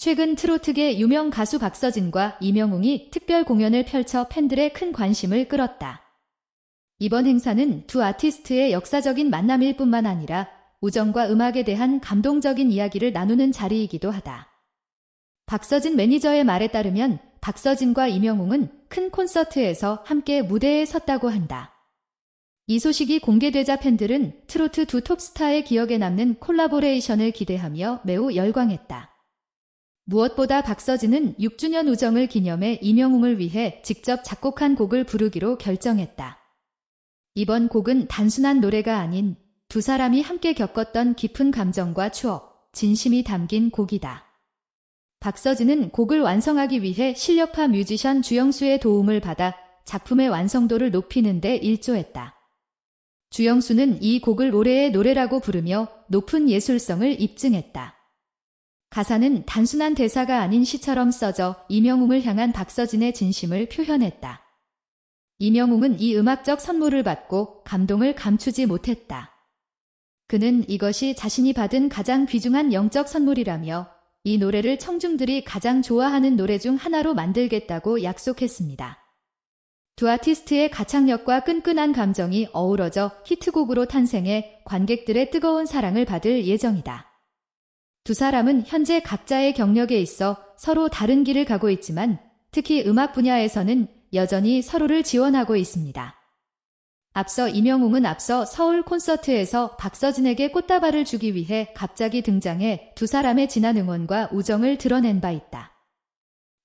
최근 트로트계 유명 가수 박서진과 이명웅이 특별 공연을 펼쳐 팬들의 큰 관심을 끌었다. 이번 행사는 두 아티스트의 역사적인 만남일 뿐만 아니라 우정과 음악에 대한 감동적인 이야기를 나누는 자리이기도 하다. 박서진 매니저의 말에 따르면 박서진과 이명웅은 큰 콘서트에서 함께 무대에 섰다고 한다. 이 소식이 공개되자 팬들은 트로트 두 톱스타의 기억에 남는 콜라보레이션을 기대하며 매우 열광했다. 무엇보다 박서진은 6주년 우정을 기념해 이명웅을 위해 직접 작곡한 곡을 부르기로 결정했다. 이번 곡은 단순한 노래가 아닌 두 사람이 함께 겪었던 깊은 감정과 추억, 진심이 담긴 곡이다. 박서진은 곡을 완성하기 위해 실력파 뮤지션 주영수의 도움을 받아 작품의 완성도를 높이는 데 일조했다. 주영수는 이 곡을 올해의 노래라고 부르며 높은 예술성을 입증했다. 가사는 단순한 대사가 아닌 시처럼 써져 이명웅을 향한 박서진의 진심을 표현했다. 이명웅은 이 음악적 선물을 받고 감동을 감추지 못했다. 그는 이것이 자신이 받은 가장 귀중한 영적 선물이라며 이 노래를 청중들이 가장 좋아하는 노래 중 하나로 만들겠다고 약속했습니다. 두 아티스트의 가창력과 끈끈한 감정이 어우러져 히트곡으로 탄생해 관객들의 뜨거운 사랑을 받을 예정이다. 두 사람은 현재 각자의 경력에 있어 서로 다른 길을 가고 있지만 특히 음악 분야에서는 여전히 서로를 지원하고 있습니다. 앞서 이명웅은 앞서 서울 콘서트에서 박서진에게 꽃다발을 주기 위해 갑자기 등장해 두 사람의 진한 응원과 우정을 드러낸 바 있다.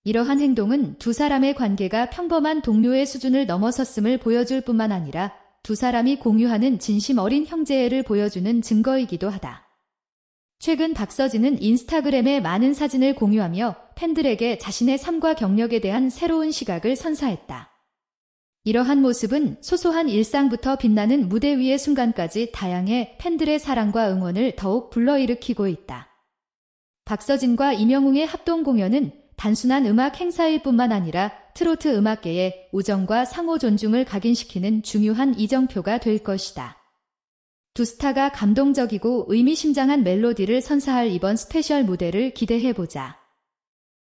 이러한 행동은 두 사람의 관계가 평범한 동료의 수준을 넘어섰음을 보여줄 뿐만 아니라 두 사람이 공유하는 진심 어린 형제애를 보여주는 증거이기도 하다. 최근 박서진은 인스타그램에 많은 사진을 공유하며 팬들에게 자신의 삶과 경력에 대한 새로운 시각을 선사했다. 이러한 모습은 소소한 일상부터 빛나는 무대 위의 순간까지 다양해 팬들의 사랑과 응원을 더욱 불러일으키고 있다. 박서진과 이명웅의 합동 공연은 단순한 음악 행사일 뿐만 아니라 트로트 음악계의 우정과 상호 존중을 각인시키는 중요한 이정표가 될 것이다. 두 스타가 감동적이고 의미심장한 멜로디를 선사할 이번 스페셜 무대를 기대해보자.